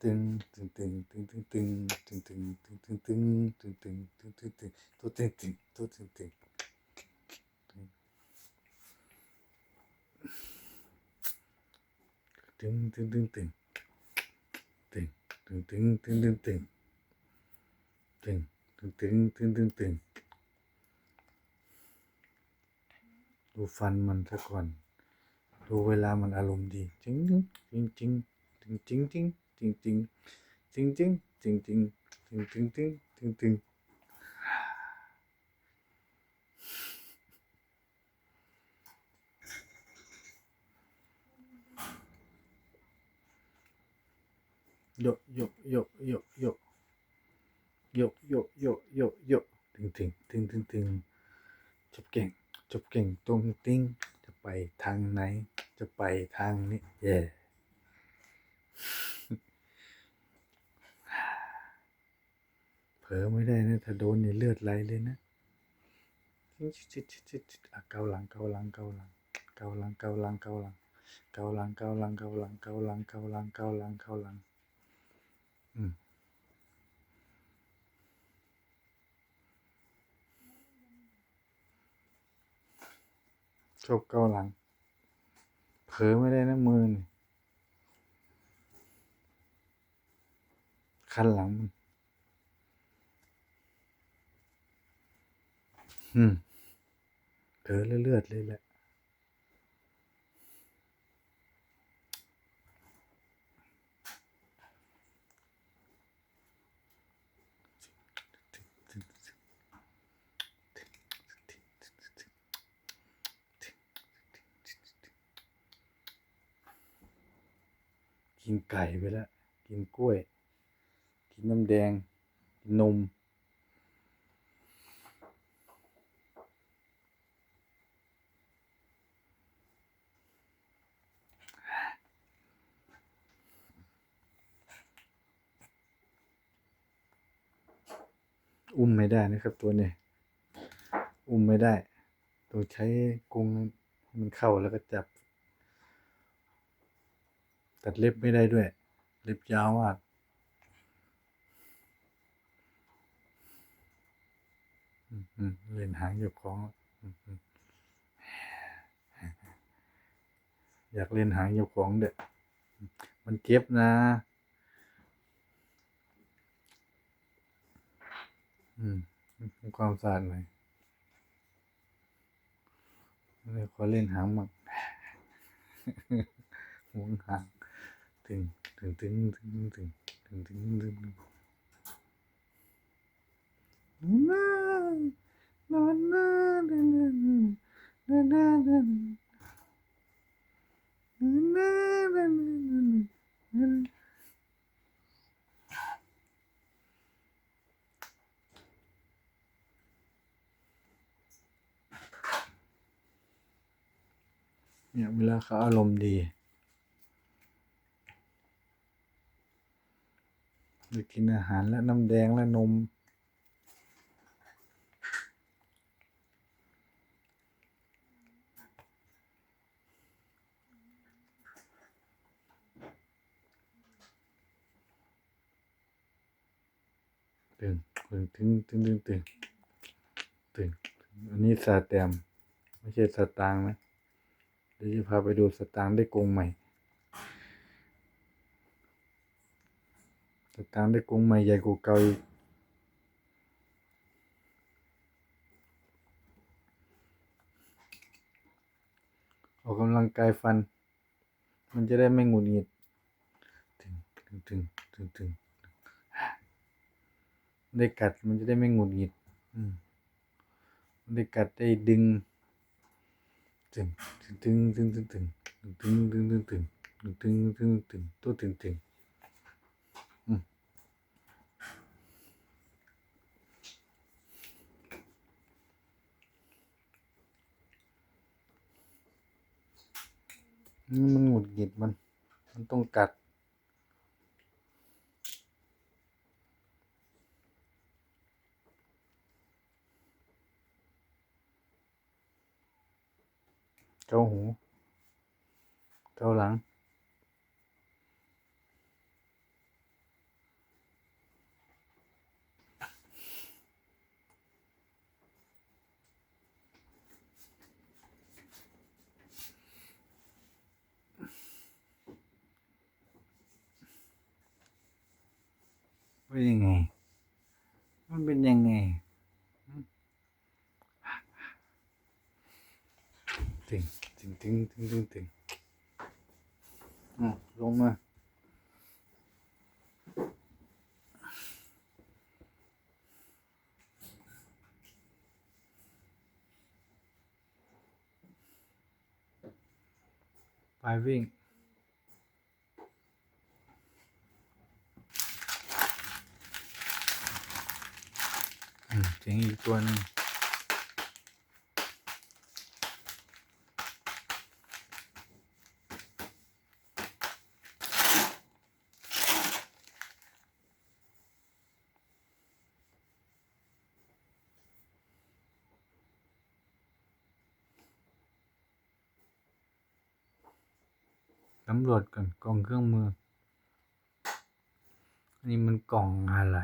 ตึงตึงตึงตึงตึงตึงตึงตึงตึงตึงตึงตึงตึงตึงตึงตัวตึงตึงตัวตึงตึงตึงตึงตึงตึงตึงตึงตึงตึงตึงตึงตึงตึงตึงตึงตึงตึงดูฟันมันซะก่อน ดูเวลามันอารมณ์ดีจริงจริงจริงจริงจริงจริง จริงจริงจริงจริงจริงจริงจริงจริงจริงจริงจริงยโยโยโยโยโยโยโยโยโยถึงถึงถึงถึงถึงจบเก่งจบเก่งตรงติ้งจะไปทางไหน จะไปทางนี้เย่ เผลอไม่ได้นะถ้าโดนนี่เลือดไหลเลยนะชิดชิดชิชิอะเกาหลังเกาหลังเกาหลังเกาหลังเกาหลังเกาหลังเกาหลังเกาหลังเกาหลังเกาหลังเกาหลังเกาหลังเกาหลังอืมชอบเกาหลัง เผลอไม่ได้นะมือนี่คันหลังมัน อืมเผลอเลือดเลยแหละกินไก่ไปแล้ว กินกล้วย กินน้ำแดง กินนม อุ้มไม่ได้นะครับตัวนี้ อุ้มไม่ได้ ต้องใช้กรงมันเข้าแล้วก็จับ ตัดเล็บไม่ได้ด้วย เล็บยาวมากเล่นหางอยู่ของ อยากเล่นหางอยู่ของเด็กมันเก็บนะ อืมความสะอาดหน่อยเลยขอเล่นหางมั่งหวงหางถึงถึงถึงถึงถึงถึงถึงถึงนอนนอนนอนนอนนอนนอนนอนนอนนอน เนี่ยเวลาเขาอารมณ์ดีได้กินอาหารและน้ำแดงและนม ตึงตึงตึงตึงตึงตึงตึงอันนี้สาแตม ไม่ใช่สตางนะ ดี๋ยวจะพาไปดูสตางค์ได้กรงใหม่ สตางค์ได้กรงใหม่ใหญ่กว่าเก่าอีกออกกำลังกายฟัน มันจะได้ไม่หงุดหงิดถึงถึงถึงถึงถึงได้กัดมันจะได้ไม่หงุดหงิด อืมได้กัดได้ดึง ตึงตึงตึงตึงตึงตึงตึงตึงตึงตึงตึงตึงตึงตัวตึงตึงอืมนี่มันหงุดหงิดมัน มันต้องกัด เกาหูเกาหลัง What do you mean? ตึงตึงตึงตึงอะลงมาไปวิ่งอืมเสียงอีกตัวนึง สำรวจก่อนกล่องเครื่องมือ อันนี้มันกล่องอะไร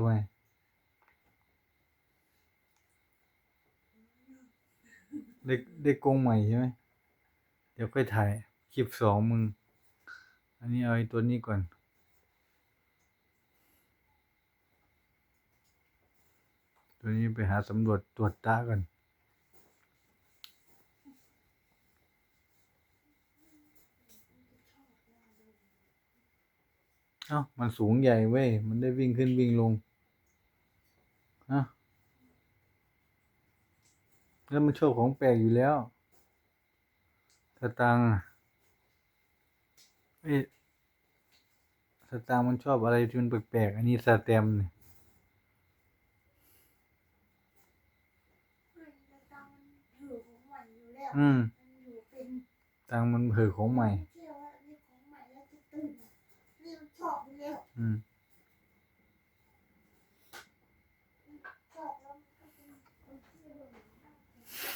ทำไมได้ได้กงใหม่ใช่ไหม เดี๋ยวค่อยถ่าย คลิปสองมึง อันนี้เอาไอ้ตัวนี้ก่อน ตัวนี้ไปหาสำรวจตรวจตาก่อนเอ้ามันสูงใหญ่เว้ย มันได้วิ่งขึ้นวิ่งลงฮะ แล้วมันชอบของแปลกอยู่แล้วสตางค์อะเอ้ยสตางค์มันชอบอะไรที่มันแปลกๆอันนี้สแตมป์เนี่ยมันจะตามมันถือของใหม่อยู่แล้วอืมมันอยู่เป็นตังค์มันเผยของใหม่เชื่อว่านี่ของใหม่แล้วจะตื่นนี่มันชอบอยู่แล้ว อืม ชอบแล้วมันก็เป็นคนที่เรื่อง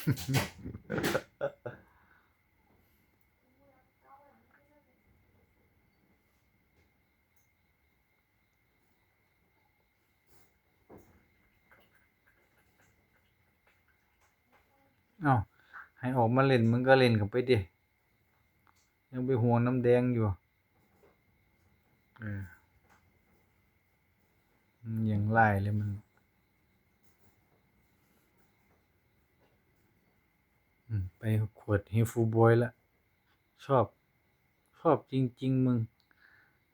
เอาให้ออกมาเล่นมึงก็เล่นกับไปดิยังไปห่วงน้ำแดงอยู่เออมันยังไล่เลยมัน อืม ไปขวดเฮฟูบอยละชอบ ชอบจริง ๆ มึง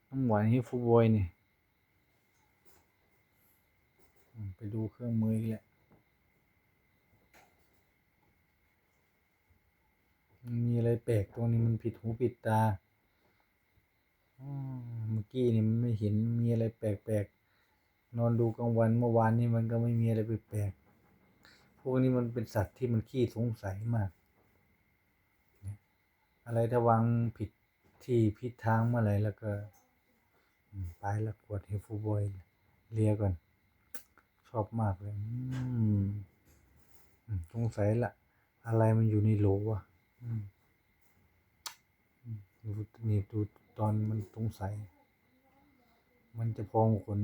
น้ำหวานเฮฟูบอยเนี่อืมไปดูเครื่องมืออีกแหละมีอะไรแปลกตรงนี้มันผิดหูผิดตาเมื่อกี้นี่มันไม่เห็นมีอะไรแปลกๆ นอนดูกลางวันเมื่อวานนี่มันก็ไม่มีอะไรแปลกๆ พวกนี้มันเป็นสัตว์ที่มันขี้สงสัยมาก อะไรถ้าวางผิดที่ผิดทางเมื่อไหร่แล้วก็ไปและขวดเฮฟูบอยเลียก่อน ชอบมากเลยสงสัยละอะไรมันอยู่ในโหลวะอืมอืมดูนี่ดูตอนมันสงสัย มันจะพองขน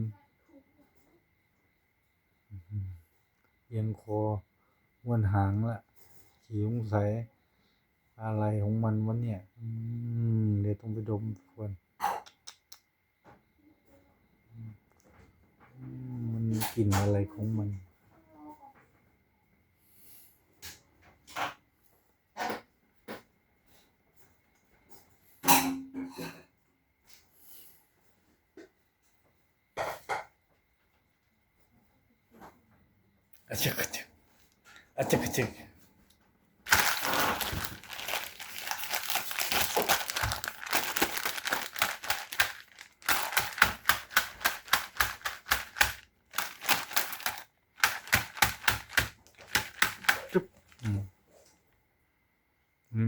อื้อหือเอียงคอวนหางละขี่สงสัย อะไรของมันวะเนี่ย อืม เดี๋ยวต้องไปดมก่อนอืมอืมมันกลิ่นอะไรของมันอะจึกอะจึกอะจึกอะจึก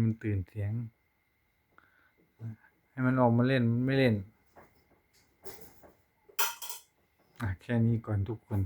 ันตื่นเสียง ให้มันออกมาเล่นไม่เล่นแค่นี้ก่อนทุกคน